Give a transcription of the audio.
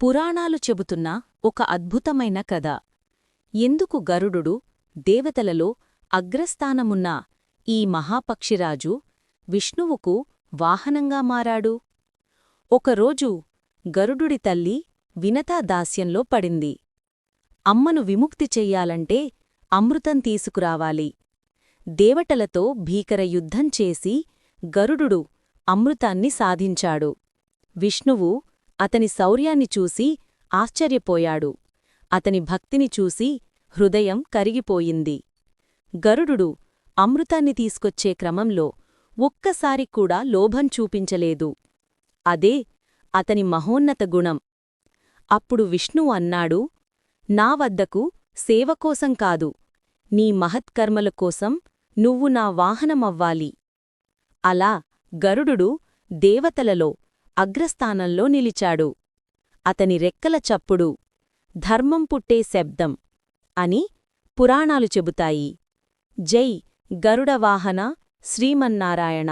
పురాణాలు చెబుతున్న ఒక అద్భుతమైన కథ. ఎందుకు గరుడు దేవతలలో అగ్రస్థానమున్న ఈ మహాపక్షిరాజు విష్ణువుకు వాహనంగా మారాడు? ఒకరోజు గరుడుడి తల్లి వినతా దాస్యంలో పడింది. అమ్మను విముక్తి చెయ్యాలంటే అమృతం తీసుకురావాలి. దేవటలతో భీకర యుద్ధం చేసి గరుడు అమృతాన్ని సాధించాడు. విష్ణువు అతని శౌర్యాన్ని చూసి ఆశ్చర్యపోయాడు. అతని భక్తిని చూసి హృదయం కరిగిపోయింది. గరుడు అమృతాన్ని తీసుకొచ్చే క్రమంలో ఒక్కసారి కూడా లోభం చూపించలేదు. అదే అతని మహోన్నత గుణం. అప్పుడు విష్ణు అన్నాడు నా వద్దకు సేవకోసం కాదు నీ మహత్కర్మల కోసం నువ్వు నా వాహనమవ్వాలి. అలా గరుడు దేవతలలో అగ్రస్థానంలో నిలిచాడు. అతని రెక్కల చప్పుడు ధర్మం పుట్టే శబ్దం అని పురాణాలు చెబుతాయి. జై గరుడవాహన శ్రీమన్నారాయణ.